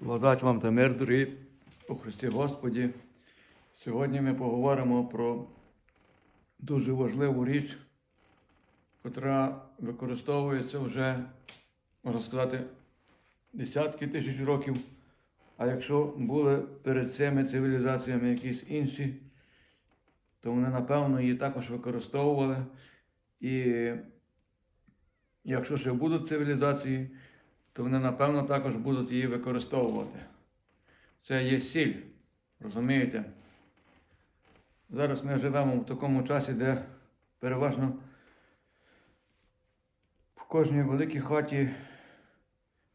Благодать вам та мир, дорогі у Христі Господі. Сьогодні ми поговоримо про дуже важливу річ, котра використовується вже, можна сказати, десятки тисяч років. А якщо були перед цими цивілізаціями якісь інші, то вони, напевно, її також використовували. І якщо ще будуть цивілізації, то вони, напевно, також будуть її використовувати. Це є сіль, розумієте? Зараз ми живемо в такому часі, де переважно в кожній великій хаті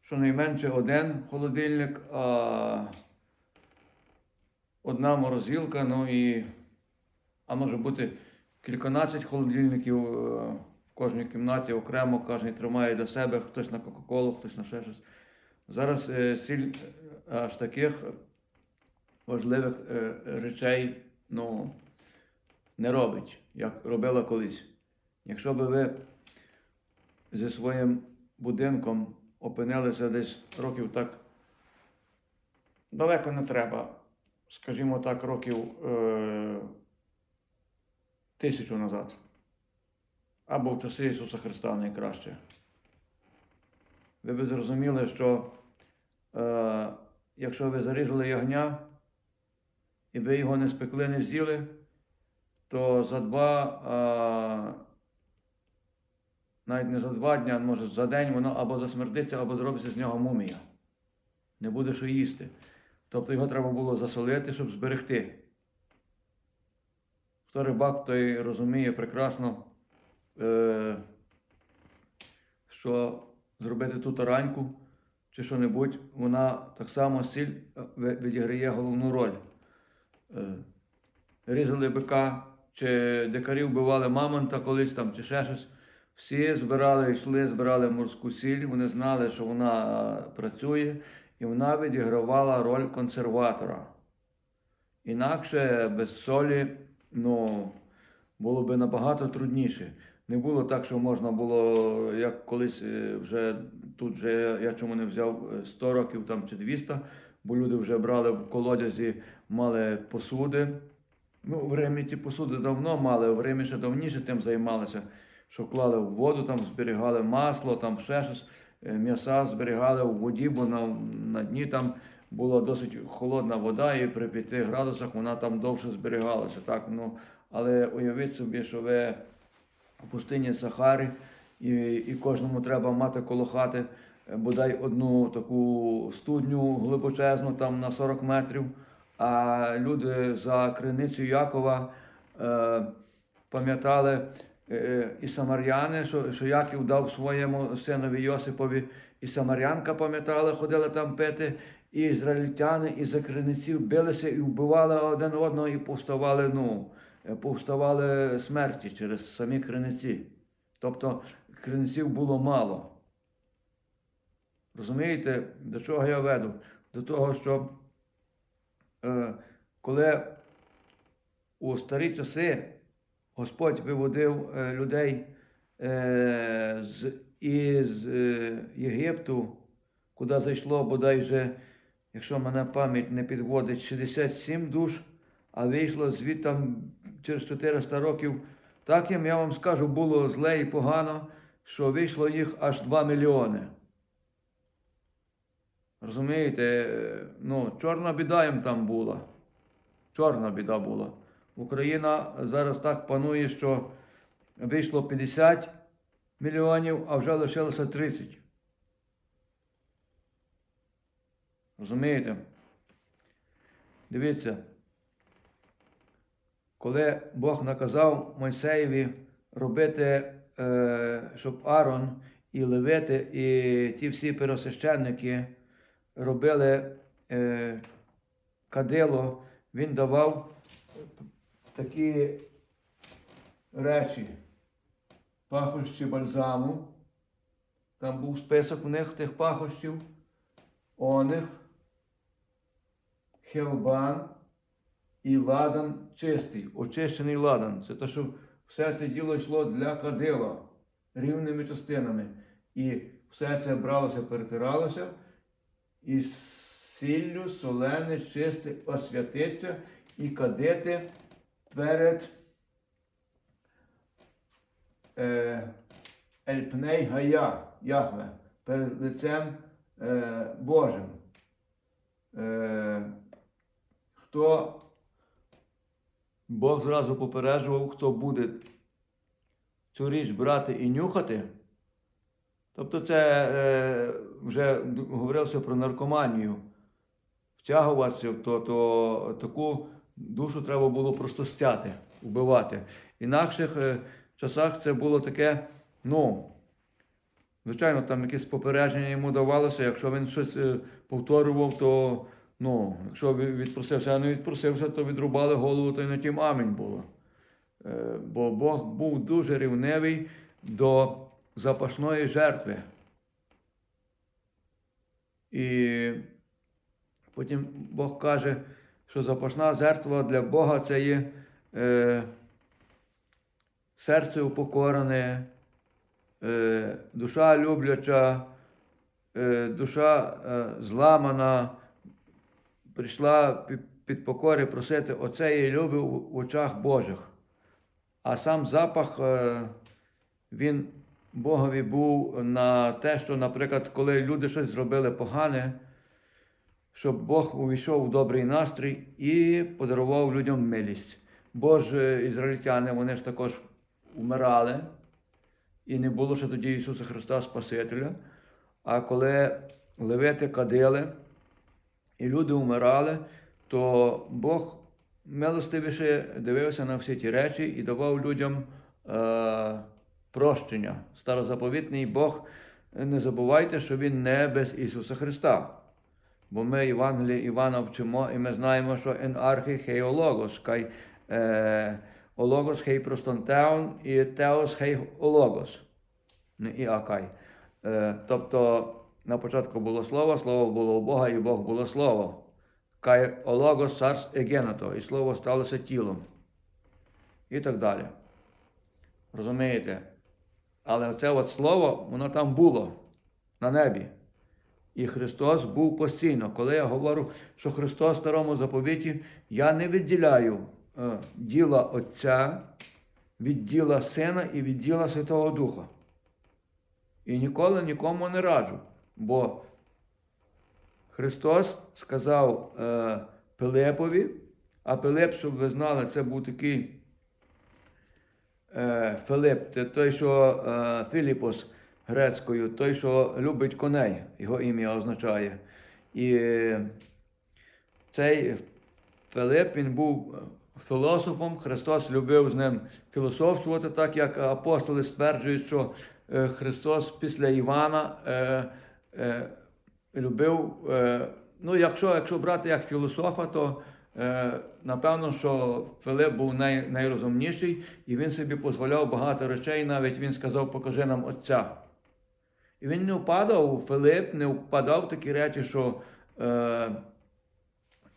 щонайменше один холодильник, а одна морозилка, ну і а може бути кільканадцять холодильників е, кожній кімнаті окремо, кожен тримає для себе, хтось на Кока-Колу, хтось на ще щось. Зараз е, сіль е, аж таких важливих е, речей ну, не робить, як робила колись. Якщо би ви зі своїм будинком опинилися десь років так далеко не треба, скажімо так, років е, тисячу назад. Або в часи Ісуса Христа найкраще. Ви б зрозуміли, що е, якщо ви зарізали ягня і ви його не спекли, не з'їли, то за два, е, навіть не за два дні, а може за день воно або засмердиться, або зробиться з нього мумія. Не буде що їсти. Тобто його треба було засолити, щоб зберегти. Хто рибак, той розуміє прекрасно, що зробити ту тараньку чи що-небудь, вона так само сіль е, відіграє головну роль. Е, різали бика, чи дикарі вбивали мамонта колись там, чи ще щось. Всі збирали, йшли, збирали морську сіль, вони знали, що вона е, працює, і вона відігравала роль консерватора. Інакше без солі ну, було б набагато трудніше. Не було так, що можна було, як колись е, вже тут вже я- чому не взяв е, 100 років там чи 200, бо люди вже брали в колодязі, мали посуди. Ну, в Римі ті посуди давно мали, в Римі ще давніше тим займалися, що клали в воду, там зберігали масло, там ще щось, е, м'яса зберігали в воді, бо на, на дні там була досить холодна вода, і при 5 градусах вона там довше зберігалася. Так? Ну, але уявіть собі, що ви в пустині Сахари, і, і кожному треба мати коло хати е, бодай одну таку студню глибочезну, там на 40 метрів. А люди за криницю Якова е, пам'ятали е, і самаряни, що, що Яків дав своєму синові Йосипові, і самарянка пам'ятали, ходили там пити, і ізраїльтяни, і за криниців билися і вбивали один одного, і повставали, ну, е, повставали смерті через самі криниці. Тобто криниців було мало. Розумієте, до чого я веду? До того, що е, коли у старі часи Господь виводив е, людей е, з, із е, Єгипту, куди зайшло бодай вже, якщо мене пам'ять не підводить, 67 душ, а вийшло звідти через 400 років. Так їм, я вам скажу, було зле і погано, що вийшло їх аж 2 мільйони. Розумієте, е, ну, чорна біда їм там була. Чорна біда була. Україна зараз так панує, що вийшло 50 мільйонів, а вже лишилося 30. Розумієте? Дивіться, коли Бог наказав Мойсеєві робити, е, щоб Аарон і Левити, і ті всі первосвященники робили е, кадило, він давав такі речі, пахощі бальзаму. Там був список у них тих пахощів, оних, хелбан і ладан чистий, очищений ладан. Це те, що все це діло йшло для кадила рівними частинами. І все це бралося, перетиралося, і сіллю солене, чисте, освятиться і кадити перед е, Ельпней Гая, Яхве, перед лицем е, Божим. Е, хто Бог зразу попереджував, хто буде цю річ брати і нюхати. Тобто це е, вже говорилося про наркоманію. Втягуватися, то, то таку душу треба було просто стяти, вбивати. Інакших е, часах це було таке, ну, звичайно, там якесь попередження йому давалося, якщо він щось е, повторював, то ну, якщо ві- відпросився, а не відпросився, то відрубали голову, то й на тім амінь було. Е, Бо Бог був дуже рівневий до запашної жертви. І потім Бог каже, що запашна жертва для Бога це є е, серце упокорене, е, душа любляча, е, душа е, зламана, прийшла під, покори просити оцеї люби в, в очах Божих. А сам запах, е, він Богові був на те, що, наприклад, коли люди щось зробили погане, щоб Бог увійшов у добрий настрій і подарував людям милість. Бо ж е, ізраїльтяни, вони ж також вмирали, і не було ще тоді Ісуса Христа Спасителя. А коли левити кадили, і люди вмирали, то Бог милостивіше дивився на всі ті речі і давав людям е, прощення. Старозаповітний Бог, не забувайте, що Він не без Ісуса Христа. Бо ми Євангелії Івана вчимо, і ми знаємо, що en архі хей ологос, кай е, ологос хей простонтеон і теос хей ологос. Не і акай. Е, тобто на початку було слово, слово було у Бога, і Бог було слово. Кай ологос сарс егенато, і слово сталося тілом. І так далі. Розумієте? Але це от слово, воно там було на небі. І Христос був постійно. Коли я говорю, що Христос в старому заповіті, я не відділяю е, діла Отця від діла Сина і від діла Святого Духа. І ніколи нікому не раджу. Бо Христос сказав е, Пилипові, а Пилип, щоб ви знали, це був такий е, Филип, той, що е, Філіпос грецькою, той, що любить коней, його ім'я означає. І цей Филип, він був філософом, Христос любив з ним філософствувати, так як апостоли стверджують, що е, Христос після Івана е, е, любив. Е, ну, якщо, якщо брати як філософа, то е, напевно, що Филип був най, найрозумніший, і він собі дозволяв багато речей. Навіть він сказав, покажи нам Отця. І він не впадав, Филип не впадав в такі речі, що е,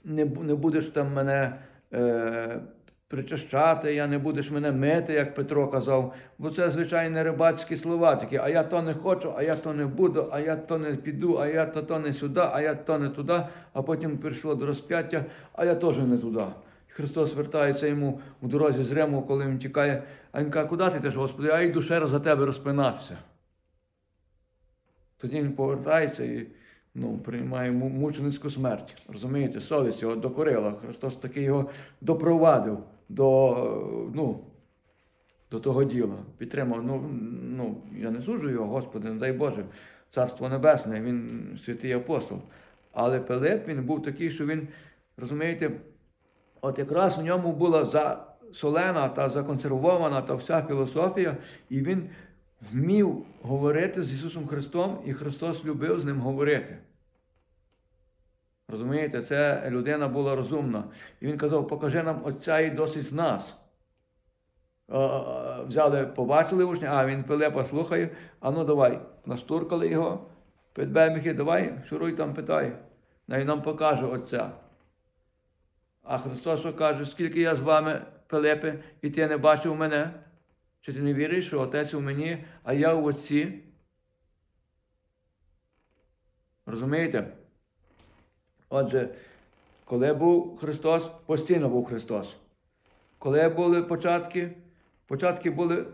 не, не будеш там мене е, причащати, я не будеш мене мити, як Петро казав. Бо це звичайні рибацькі слова такі, а я то не хочу, а я то не буду, а я то не піду, а я то, то не сюди, а я то не туди, а потім прийшло до розп'яття, а я теж не туди. Христос вертається йому у дорозі з Риму, коли він тікає, а він каже, куди ти йдеш, Господи, а ще раз за тебе розпинатися. Тоді він повертається і ну, приймає мученицьку смерть. Розумієте, совість його докорила. Христос таки його допровадив до, ну, до того діла. Підтримав. Ну, ну, я не суджу його, Господи, не дай Боже, Царство Небесне, він святий апостол. Але Пилип він був такий, що він, розумієте, от якраз у ньому була засолена та законсервована та вся філософія, і він вмів говорити з Ісусом Христом, і Христос любив з ним говорити. Розумієте, це людина була розумна. І він казав, покажи нам Отця і досить з нас. Е, е, Взяли, побачили учня, а він Пилипа слухає, а ну давай, наштуркали його, підбеміхи, давай, шуруй там, питай. Най нам покаже Отця. А Христос каже, скільки я з вами, Пилипе, і ти не бачив мене? Чи ти не віриш, що Отець у мені, а я у Отці? Розумієте? Отже, коли був Христос, постійно був Христос. Коли були початки, початки були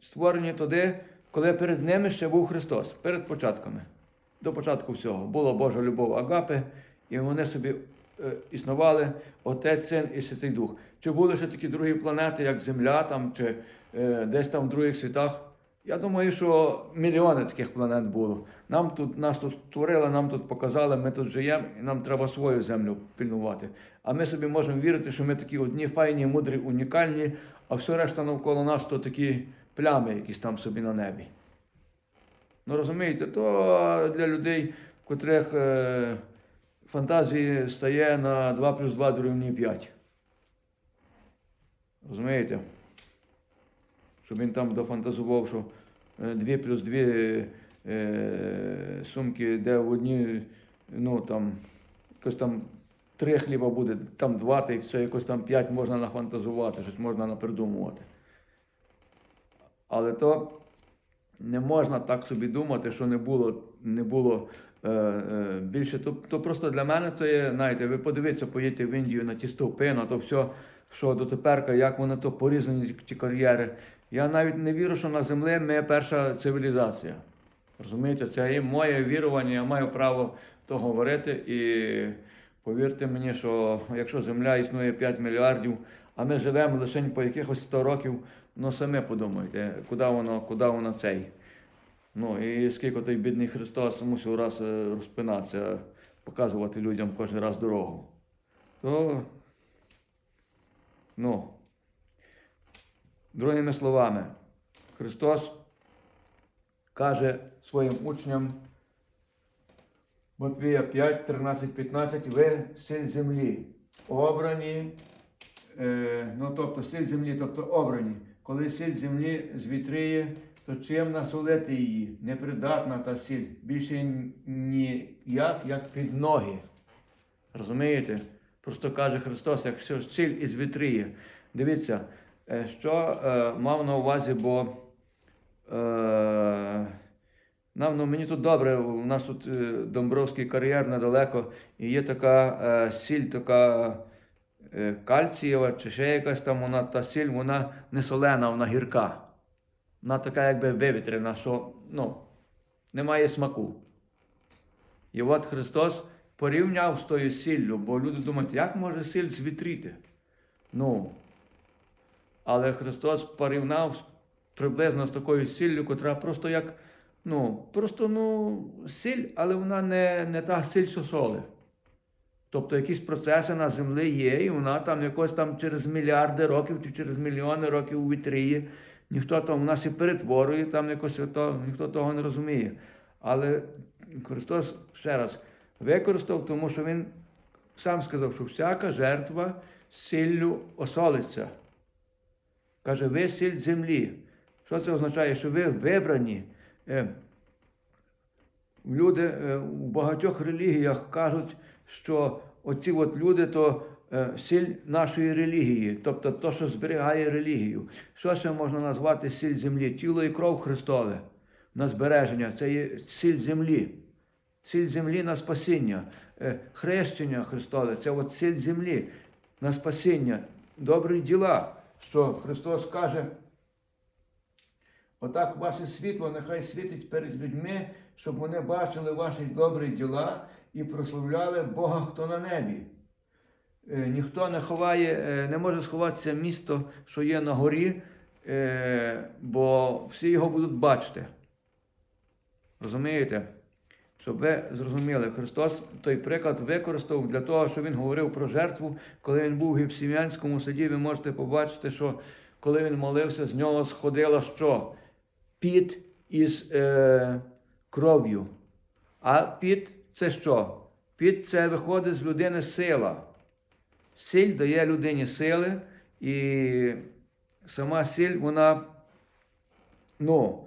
створені тоді, коли перед ними ще був Христос, перед початками. До початку всього. Була Божа любов Агапи, і вони собі е, існували Отець, Син і Святий Дух. Чи були ще такі другі планети, як Земля, там, чи е, десь там в других світах? Я думаю, що мільйони таких планет було. Нам тут, нас тут створили, нам тут показали, ми тут живемо, і нам треба свою землю пильнувати. А ми собі можемо вірити, що ми такі одні файні, мудрі, унікальні, а все решта навколо нас то такі плями, якісь там собі на небі. Ну розумієте, то для людей, в котрих е, фантазії стає на 2 плюс 2 дорівнює 5. Розумієте? Щоб він там дофантазував, що 2 плюс 2 е, сумки, де в одній, ну там, якось там три хліба буде, там два, та й все, якось там п'ять можна нафантазувати, щось можна напридумувати. Але то не можна так собі думати, що не було, не було е, е, більше. То, то просто для мене то є, знаєте, ви подивіться, поїдьте в Індію на ті стовпи, на то все, що дотепер, як вони то порізані, ті кар'єри. Я навіть не вірю, що на землі ми перша цивілізація. Розумієте, це є моє вірування, я маю право то говорити. І повірте мені, що якщо земля існує 5 мільярдів, а ми живемо лише по якихось 100 років, ну самі подумайте, куди воно, куди воно цей. Ну і скільки той бідний Христос мусив раз е, розпинатися, показувати людям кожен раз дорогу. То, ну, другими словами, Христос каже своїм учням Матвія 5, 13, 15, ви сіль землі, обрані, е, ну тобто сіль землі, тобто обрані. Коли сіль землі звітріє, то чим насолити її? Непридатна та сіль. Більше ніяк, як під ноги. Розумієте? Просто каже Христос, якщо сіль із вітріє. Дивіться, що е, мав на увазі, бо е, нам, ну, мені тут добре, у нас тут е, Домбровський кар'єр недалеко, і є така е, сіль, така е, кальцієва, чи ще якась там вона та сіль, вона не солена, вона гірка. Вона така якби вивітрена, що ну, немає смаку. І от Христос порівняв з тою сіллю, бо люди думають, як може сіль звітріти? Ну, але Христос порівняв приблизно з такою сіллю, котра просто як, ну, просто ну, сіль, але вона не, не та сіль, що соли. Тобто якісь процеси на землі є, і вона там якось там через мільярди років чи через мільйони років у вітріє. Ніхто там в нас і перетворює, там якось то, ніхто того не розуміє. Але Христос ще раз використав, тому що Він сам сказав, що всяка жертва сіллю осолиться. Каже, ви сіль землі. Що це означає? Що ви вибрані. Е, Люди е, в багатьох релігіях кажуть, що оці от люди то е, сіль нашої релігії, тобто то, що зберігає релігію. Що ще можна назвати сіль землі? Тіло і кров Христове на збереження це є сіль землі. Сіль землі на спасіння, Е, хрещення Христове це от сіль землі на спасіння, добрі діла, що Христос каже. Отак ваше світло нехай світить перед людьми, щоб вони бачили ваші добрі діла і прославляли Бога, хто на небі. Е, Ніхто не ховає, е, не може сховатися місто, що є на горі, е, бо всі його будуть бачити. Розумієте? Щоб ви зрозуміли, Христос той приклад використав для того, що Він говорив про жертву. Коли він був в Гіпсім'янському саді, ви можете побачити, що коли він молився, з нього сходила що? Піт із е, кров'ю. А піт це що? Піт це виходить з людини сила. Сіль дає людині сили, і сама сіль, вона, ну,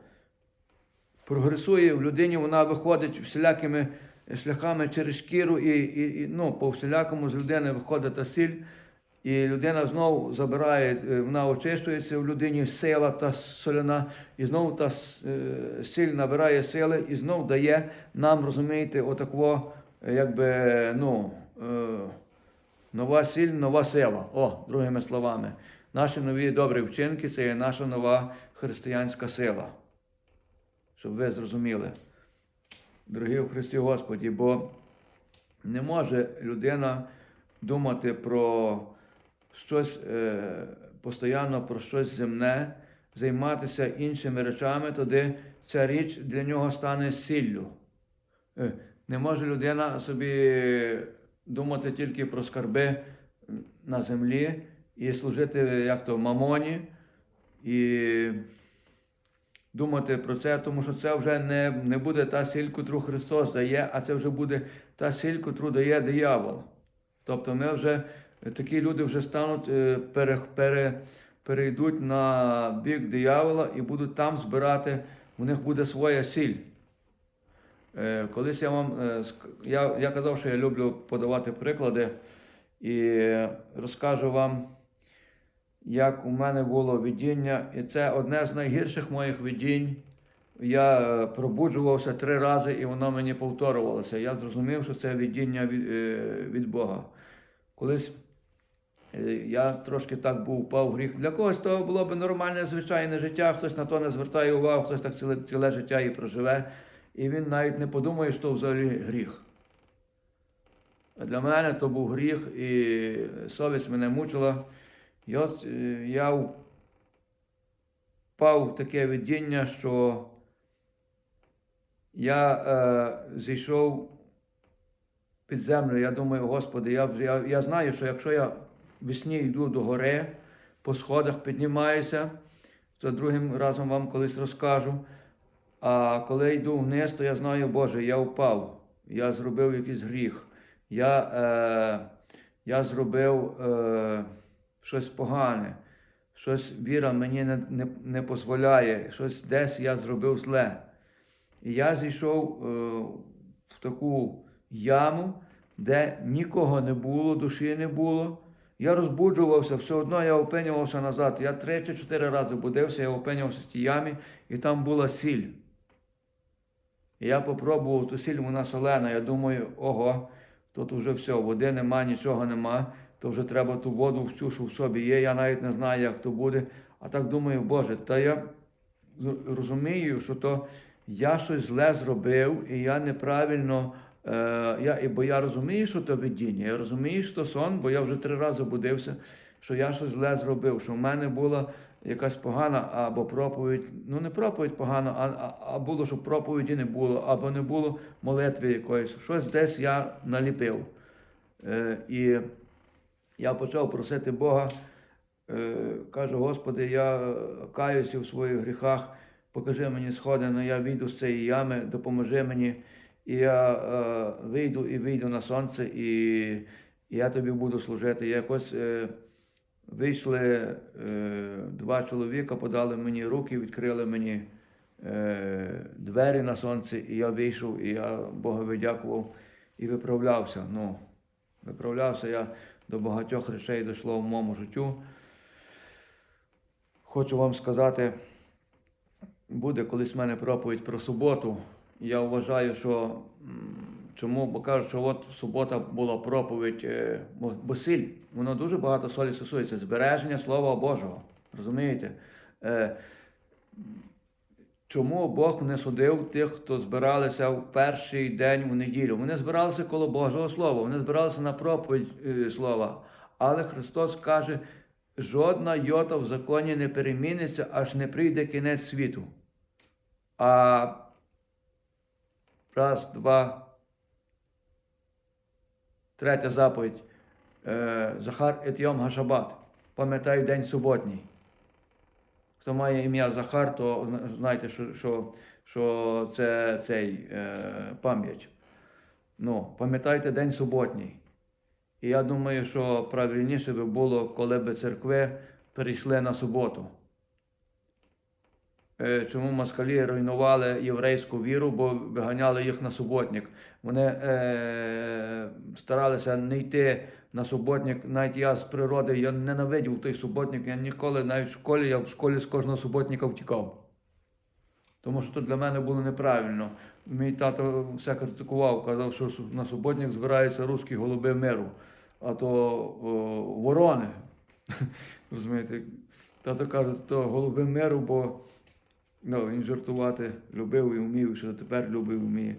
прогресує в людині, вона виходить всілякими шляхами через шкіру, і, і, і ну, по всілякому з людини виходить та сіль, і людина знову забирає, е, вона очищується в людині сила та соляна, і знову та е, сіль набирає сили, і знову дає нам, розумієте, отакого е, якби, ну, е, нова сіль, нова сила. О, другими словами. Наші нові добрі вчинки це є наша нова християнська сила. Щоб ви зрозуміли. Дорогі в Христі Господі, бо не може людина думати про щось е, постійно про щось земне, займатися іншими речами, тоді ця річ для нього стане сіллю. Е, Не може людина собі думати тільки про скарби на землі і служити як то мамоні, і думати про це, тому що це вже не, не буде та сіль, котру Христос дає, а це вже буде та сіль, котру дає диявол. Тобто ми вже такі люди вже стануть, е, пере, пере, перейдуть на бік диявола і будуть там збирати, у них буде своя сіль. Е, Колись я вам е, я, я казав, що я люблю подавати приклади і розкажу вам, як у мене було видіння. І це одне з найгірших моїх видінь. Я е, пробуджувався три рази, і воно мені повторювалося. Я зрозумів, що це видіння від, е, від Бога. Колись е, я трошки так був впав в гріх. Для когось то було б нормальне звичайне життя, хтось на то не звертає увагу, хтось так ціле, ціле життя і проживе. І він навіть не подумає, що взагалі гріх. Для мене то був гріх, і совість мене мучила. От е, я впав в таке видіння, що я е, зійшов під землю. Я думаю, Господи, я, я, я знаю, що якщо я весні йду до гори, по сходах піднімаюся, то другим разом вам колись розкажу. А коли йду вниз, то я знаю, Боже, я впав, я зробив якийсь гріх. Я, е, я зробив е, щось погане, щось віра мені не, не, не дозволяє, щось десь я зробив зле. І я зійшов е, в таку яму, де нікого не було, душі не було. Я розбуджувався, все одно я опинювався назад. Я три чи чотири рази будився, я опинювався в тій ямі, і там була сіль. І я попробував ту сіль, вона солена. Я думаю, ого, тут вже все, води нема, нічого нема, то вже треба ту воду всю, що в собі є. Я навіть не знаю, як то буде. А так думаю, Боже, та я розумію, що то я щось зле зробив, і я неправильно. Е, я, бо я розумію, що то видіння, я розумію, що то сон, бо я вже три рази будився, що я щось зле зробив, що в мене була якась погана або проповідь, ну не проповідь погана, а, а, було, щоб проповіді не було, або не було молитви якоїсь. Щось десь я наліпив. Е, і я почав просити Бога, е, кажу, Господи, я каюся в своїх гріхах, покажи мені сходи, я вийду з цієї ями, допоможи мені. І я е, вийду і вийду на сонце, і, і я тобі буду служити. Якось е, вийшли е, два чоловіка, подали мені руки, відкрили мені е, двері на сонце, і я вийшов, і я Богові дякував і виправлявся. Ну, виправлявся я до багатьох речей дійшло в моєму життю. Хочу вам сказати, буде колись в мене проповідь про суботу. Я вважаю, що чому, бо кажуть, що от субота була проповідь, е, бо- сіль, воно дуже багато солі стосується збереження Слова Божого. Розумієте? Чому Бог не судив тих, хто збиралися в перший день у неділю? Вони збиралися коло Божого Слова, вони збиралися на проповідь е, Слова. Але Христос каже, жодна йота в законі не переміниться, аж не прийде кінець світу. А раз, два, третя заповідь. Е, Захар Етйом Гашабат. Пам'ятай день суботній. Хто має ім'я Захар, то знаєте, що, що, що це цей е, пам'ять. Ну, пам'ятайте день суботній. І я думаю, що правильніше би було, коли б церкви перейшли на суботу. Е, Чому москалі руйнували єврейську віру, бо виганяли їх на суботник. Вони е, старалися не йти на суботник. Навіть я з природи я ненавидів той суботник. Я ніколи, навіть в школі, я в школі з кожного суботника втікав. Тому що то для мене було неправильно. Мій тато все критикував, казав, що на суботник збираються русські голуби миру, а то о, ворони. Розумієте? Тато каже, то голуби миру, бо ну, він жартувати любив і вмів, і що тепер любив і вміє.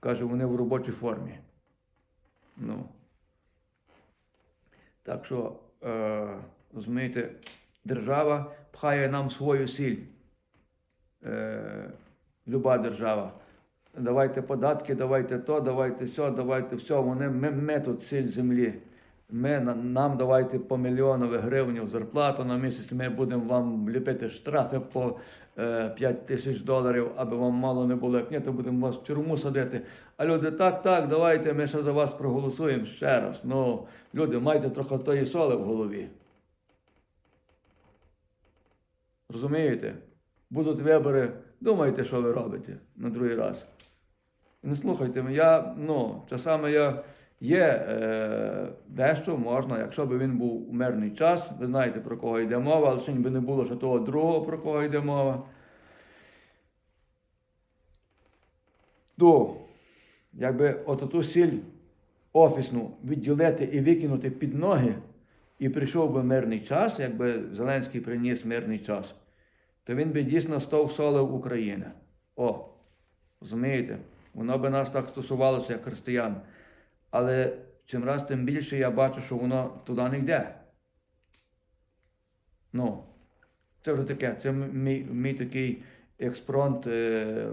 Каже, вони в робочій формі. Ну. Так що, е, розумієте, держава пхає нам свою сіль. Е, люба держава. Давайте податки, давайте то, давайте все, давайте все. Вони, ми, ми тут сіль землі. Ми, нам давайте по мільйонові гривнів зарплату на місяць. Ми будемо вам ліпити штрафи по 5 тисяч доларів, аби вам мало не було. Як ні, то будемо вас в тюрму садити. А люди, так, так, давайте ми ще за вас проголосуємо ще раз. Ну, люди, майте трохи тої соли в голові. Розумієте? Будуть вибори, думайте, що ви робите на другий раз. Не слухайте, я, ну, часами я є е, дещо можна, якщо б він був у мирний час, ви знаєте, про кого йде мова, але сьогодні би не було ще того другого, про кого йде мова. То, якби от ту сіль офісну відділити і викинути під ноги, і прийшов би мирний час, якби Зеленський приніс мирний час, то він би дійсно став солив України. О, розумієте? Воно би нас так стосувалося, як християн. Але чим раз тим більше я бачу, що воно туди не йде. Ну, це вже таке, це мій, мій такий експронт е,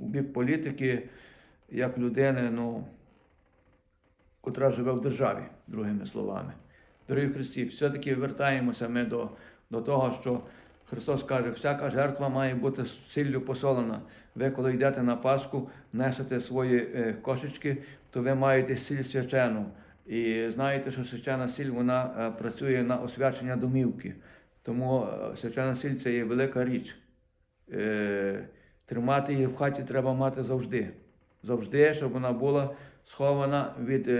у бік політики, як людини, ну, котра живе в державі, другими словами. Дорогі Христі, все-таки вертаємося ми до, до того, що Христос каже, всяка жертва має бути з сіллю посолена. Ви, коли йдете на Пасху, несете свої е, кошечки, то ви маєте сіль свячену. І знаєте, що свячена сіль вона е, працює на освячення домівки. Тому е, свячена сіль це є велика річ. Е, тримати її в хаті треба мати завжди. Завжди, щоб вона була схована від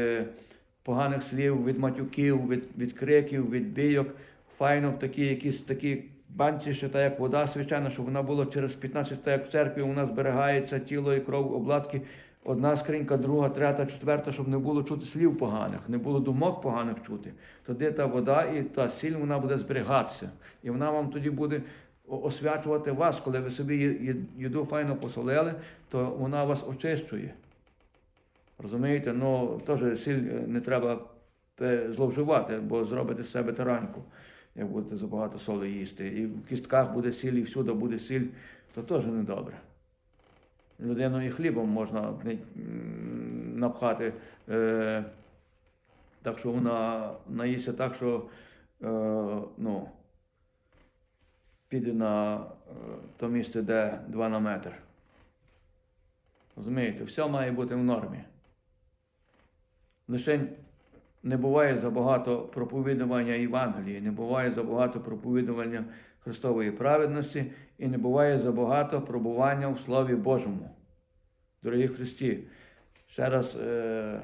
поганих слів, від матюків, від, від криків, від бійок. Файно в такі якісь такі банці, що так як вода свячена, щоб вона була через 15, так як в церкві нас зберігається тіло і кров, обладки. Одна скринька, друга, третя, четверта, щоб не було чути слів поганих, не було думок поганих чути. Тоді та вода і та сіль вона буде зберігатися. І вона вам тоді буде освячувати вас, коли ви собі їду файно посолили, то вона вас очищує. Розумієте? Ну, теж сіль е, не треба зловживати, бо зробите з себе тараньку, як будете забагато соли їсти. І в кістках буде сіль, і всюди буде сіль, то теж не добре. Людину і хлібом можна напхати, е, так що вона наїсться так, що е, ну, піде на е, то місце, де 2 на метр. Розумієте, все має бути в нормі. Лише не буває забагато проповідування Євангелії, не буває забагато проповідування Христової праведності і не буває забагато пробування в Слові Божому. Дорогі Христі, ще раз е,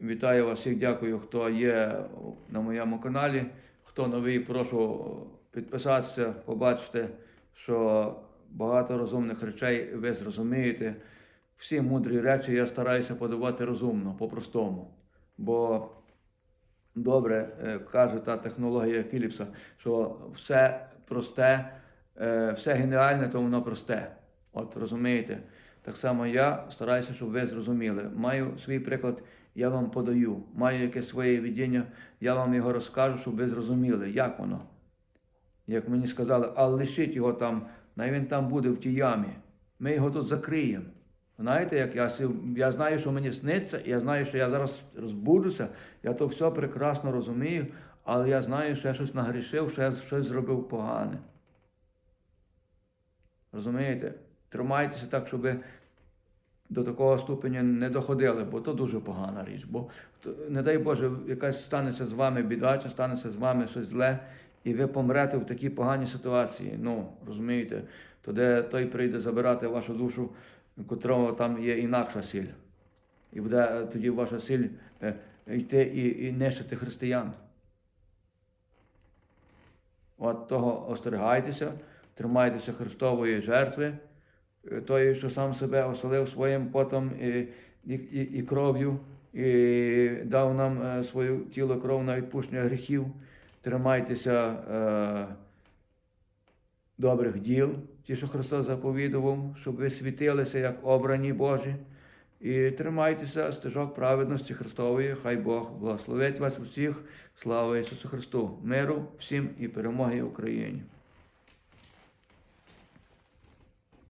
вітаю вас всіх, дякую, хто є на моєму каналі. Хто новий, прошу підписатися, побачите, що багато розумних речей ви зрозумієте. Всі мудрі речі я стараюся подавати розумно, по-простому. Бо добре е, каже та технологія Філіпса, що все просте, е, все геніальне, то воно просте. От розумієте? Так само я стараюся, щоб ви зрозуміли. Маю свій приклад, я вам подаю. Маю якесь своє видіння, я вам його розкажу, щоб ви зрозуміли, як воно. Як мені сказали, а лишіть його там, най він там буде в тій ямі. Ми його тут закриємо. Знаєте, як я я знаю, що мені сниться, я знаю, що я зараз розбуджуся, я то все прекрасно розумію, але я знаю, що я щось нагрішив, що я щось зробив погане. Розумієте? Тримайтеся так, щоб до такого ступеня не доходили, бо то дуже погана річ. Бо не дай Боже, якась станеться з вами біда, чи станеться з вами щось зле, і ви помрете в такій поганій ситуації. Ну, розумієте, то де той прийде забирати вашу душу, котрого там є інакша сіль. І буде е, тоді ваша сіль е, йти і, і нищити християн. От того остерігайтеся, тримайтеся Христової жертви, е, той, що сам себе оселив своїм потом і, і, і, і кров'ю, і дав нам своє тіло кров на відпущення гріхів. Тримайтеся е, добрих діл, ті, що Христос заповідував, щоб ви світилися як обрані Божі. І тримайтеся стежок праведності Христової. Хай Бог благословить вас усіх. Слава Ісусу Христу! Миру всім і перемоги Україні!